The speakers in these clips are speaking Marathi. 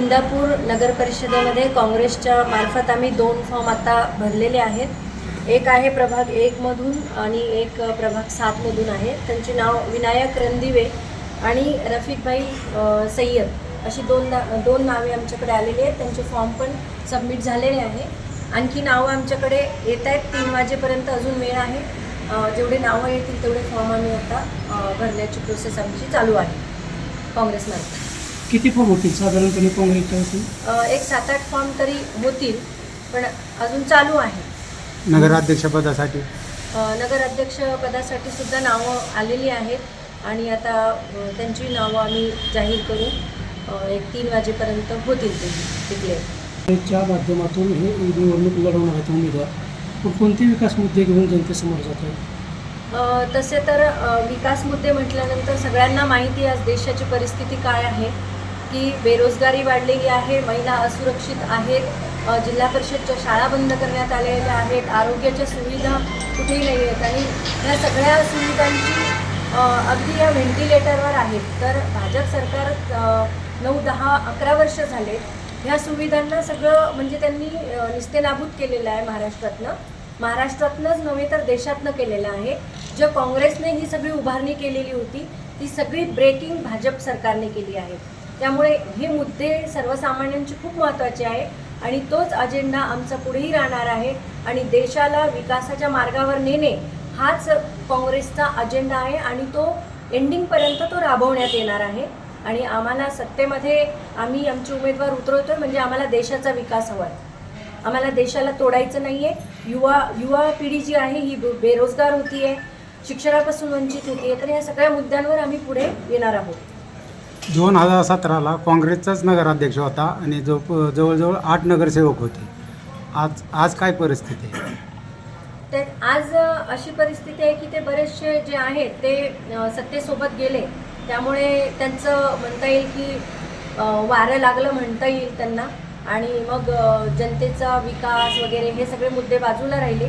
इंदापूर नगर परिषदेमध्ये काँग्रेसच्या मार्फत आम्ही दोन फॉर्म आता भरलेले आहेत. एक आहे प्रभाग एकमधून आणि एक प्रभाग सातमधून आहे. त्यांचे नाव विनायक रणदिवे आणि रफिकभाई सय्यद. अशी दोन ना दोन नावे आमच्याकडे आलेली आहेत. त्यांचे फॉर्म पण सबमिट झालेले आहे. आणखी नावं आमच्याकडे येत आहेत. तीन वाजेपर्यंत अजून वेळ आहे. जेवढे नावं येतील तेवढे फॉर्म आम्ही आता भरण्याची प्रोसेस आमची चालू आहे. काँग्रेसमध्ये किती फॉर्म होतील? साधारणपणे काँग्रेसच्या? अ, एक सात आठ फॉर्म तरी होतील पण अजून चालू आहे. नगराध्यक्षपदासाठी अ, नगराध्यक्ष पदासाठी सुद्धा नावं आलेली आहेत आणि आता अ, त्यांची नावं आम्ही जाहीर करू. अ, एक तीन वाजेपर्यंत होतील ते च्या माध्यमातून हे निवडणूक लढवणार आहेत उमेदवार. पण कोणते विकास मुद्दे घेऊन जनतेसमोर जात आहेत? अ, तसे तर अ, विकास मुद्दे म्हटल्यानंतर सगळ्यांना माहिती आहे आज देशाची परिस्थिती काय आहे. की बेरोजगारी वाढलेली आहे महिला असुरक्षित आहेत जिल्हा परिषदच्या शाळा बंद करण्यात आलेल्या आहेत आरोग्याच्या सुविधा कुठेही नाही आहेत आणि ह्या सगळ्या सुविधांची अगदी या व्हेंटिलेटरवर आहेत. तर भाजप सरकार नऊ दहा अकरा वर्ष झाले ह्या सुविधांना सगळं म्हणजे त्यांनी अ, निस्तेनाबूत केलेलं आहे महाराष्ट्रातनं. महाराष्ट्रातनंच नव्हे तर देशातनं केलेलं आहे. ज्या काँग्रेसने ही सगळी उभारणी केलेली होती ती सगळी ब्रेकिंग भाजप सरकारने केली आहे. त्यामुळे हे मुद्दे सर्वसामान्यांचे खूप महत्त्वाचे आहे आणि तोच अजेंडा आमचा पुढेही राहणार आहे आणि देशाला विकासाच्या मार्गावर नेणे हाच काँग्रेसचा अजेंडा आहे आणि तो एंडिंगपर्यंत तो राबवण्यात येणार आहे. आणि आम्हाला सत्तेमध्ये आम्ही आमचे उमेदवार उतरवतोय म्हणजे आम्हाला देशाचा विकास हवा आहे. आम्हाला देशाला तोडायचं नाही आहे युवा युवा पिढी जी आहे ही बे- बेरोजगार होती आहे शिक्षणापासून वंचित होती आहे तर या सगळ्या मुद्द्यांवर आम्ही पुढे येणार आहोत. दोन हजार सतराला काँग्रेसचाच नगराध्यक्ष होता आणि जो जवळजवळ आठ नगरसेवक होते. आज आज काय परिस्थिती आहे? तर आज अशी परिस्थिती आहे की ते बरेचसे जे आहेत ते सत्तेसोबत गेले. त्यामुळे त्यांचं म्हणता येईल की वारं लागलं म्हणता येईल त्यांना. आणि मग जनतेचा विकास वगैरे हे सगळे मुद्दे बाजूला राहिले.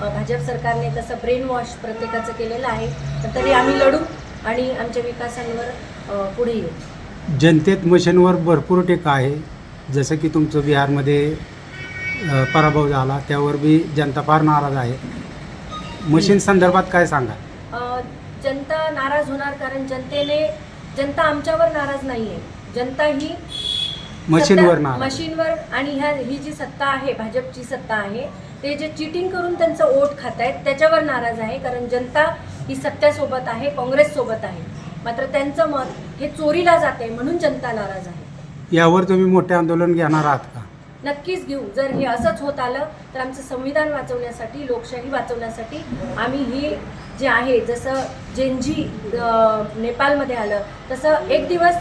भाजप सरकारने तसं ब्रेन वॉश प्रत्येकाचं केलेलं आहे. तरी आम्ही लढू आणि आमच्या विकासांवर पुढे येऊ. जनतेत मशीनवर भरपूर टीका आहे. जसं की तुमचं बिहारमध्ये अ, पराभव झाला त्यावर बी जनता फार नाराज आहे. मशीन संदर्भात काय सांगा अ, जनता नाराज होणार कारण जनतेने जनता आमच्यावर नाराज नाही आहे जनता ही मशीनवर सत्ता- नाराज. मशीनवर आणि ह्या ही जी सत्ता आहे भाजपची सत्ता आहे ते जे चिटिंग करून त्यांचं ओट खात आहेत त्याच्यावर नाराज आहे कारण जनता ही सत्यासोबत आहे काँग्रेस सोबत आहे. मात्र त्यांचं मत हे चोरीला जाते म्हणून जनता नाराज आहे. यावर तुम्ही मोठे आंदोलन घेणार आहात का? नक्कीच घेऊ. जर हे असंच होत आलं तर आमचं संविधान वाचवण्यासाठी लोकशाही वाचवण्यासाठी आम्ही ही जे आहे जसं जेनजी अं, नेपाळमध्ये आलं तसं एक दिवस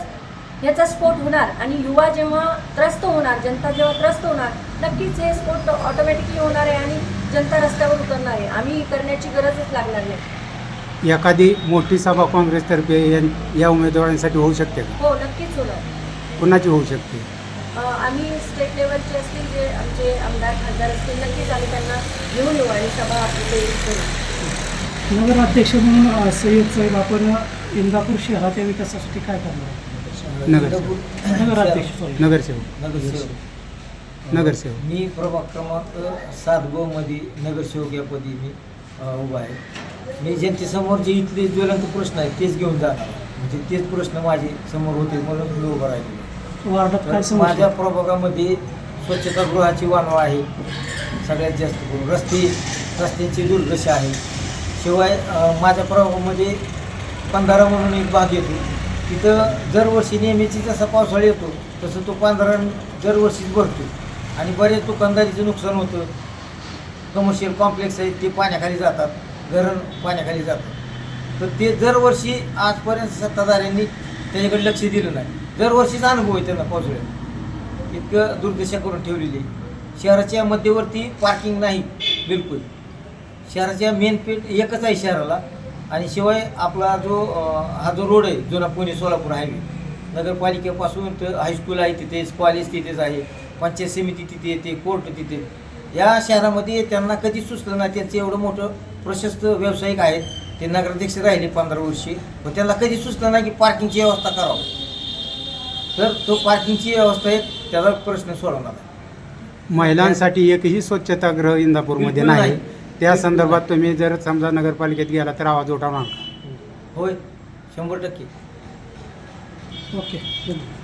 ह्याचा स्फोट होणार आणि युवा जेव्हा त्रस्त होणार जनता जेव्हा त्रस्त होणार नक्कीच हे स्फोट ऑटोमॅटिकली होणार आहे आणि जनता रस्त्यावर उतरणार आहे. आम्ही करण्याची गरजच लागणार नाही. एखादी मोठी सभा काँग्रेसतर्फे या- या उमेदवारांसाठी होऊ शकते का? हो नक्कीच होणार. कुणाची होऊ शकते? अं, आम्ही स्टेट लेवलचे असतील जे आमचे आमदार खासदार असतील नक्कीच आम्ही त्यांना घेऊन येऊ आणि सभा करू. नगराध्यक्ष म्हणून अ, सय्यद साहेब आपण इंदापूर शहराच्या विकासासाठी काय करणार? नगरसेवक नगराध्यक्ष सॉरी नगरसेवक नगरसेवक नगरसेवक मी प्रभाग क्रमांक सात ब मध्ये नगरसेवक या पदी मी अ, उभा आहे. मी जनतेसमोर जे इथले ज्वलंत प्रश्न आहेत तेच घेऊन जाणार. म्हणजे तेच प्रश्न माझे समोर होते म्हणून मी उभा राहिलो. माझ्या प्रभागामध्ये स्वच्छतागृहाची वानवा आहे सगळ्यात जास्त करून रस्ते रस्त्यांची दुर्दशा आहे. शिवाय माझ्या प्रभागामध्ये पंधरा म्हणून एक भाग येतो. तिथं दरवर्षी नेहमीची जसा पावसाळा येतो तसं तो पंधरा दरवर्षीच भरतो. आणि बरेच दुकानदारीचं नुकसान होतं. कमर्शियल कॉम्प्लेक्स आहेत ते पाण्याखाली जातात. धरण पाण्याखाली जातं. तर ते दरवर्षी आजपर्यंत सत्ताधाऱ्यांनी त्याच्याकडे लक्ष दिलं नाही. दरवर्षीचा अनुभव आहे त्यांना पावसाळ्यात. इतकं दुर्दशा करून ठेवलेली आहे. शहराच्या मध्यवर्ती पार्किंग नाही बिलकुल. शहराच्या मेन पेट एकच आहे शहराला. आणि शिवाय आपला जो हा जो रोड आहे जुना पुणे सोलापूर हायवे नगरपालिकेपासून तर हायस्कूल आहे तिथेच कॉलेज तिथेच आहे पंचायत समिती तिथे येते कोर्ट तिथे. या शहरामध्ये त्यांना कधी सुचलं नाही. त्यांचं एवढं मोठं प्रशस्त व्यावसायिक आहेत ते नगराध्यक्ष राहिले पंधरा वर्षी. पण त्यांना कधी सुचलं नाही की पार्किंगची व्यवस्था करावं. तर तो पार्किंगची व्यवस्था आहे त्याचा प्रश्न सोडवणार आहे महिलांसाठी एकही स्वच्छतागृह इंदापूरमध्ये बिलकुल नाही. नाही. त्या संदर्भात तुम्ही जर समजा नगरपालिकेत गेला तर आवाज उठवणार का? होय शंभर टक्के. ओके धन्यवाद.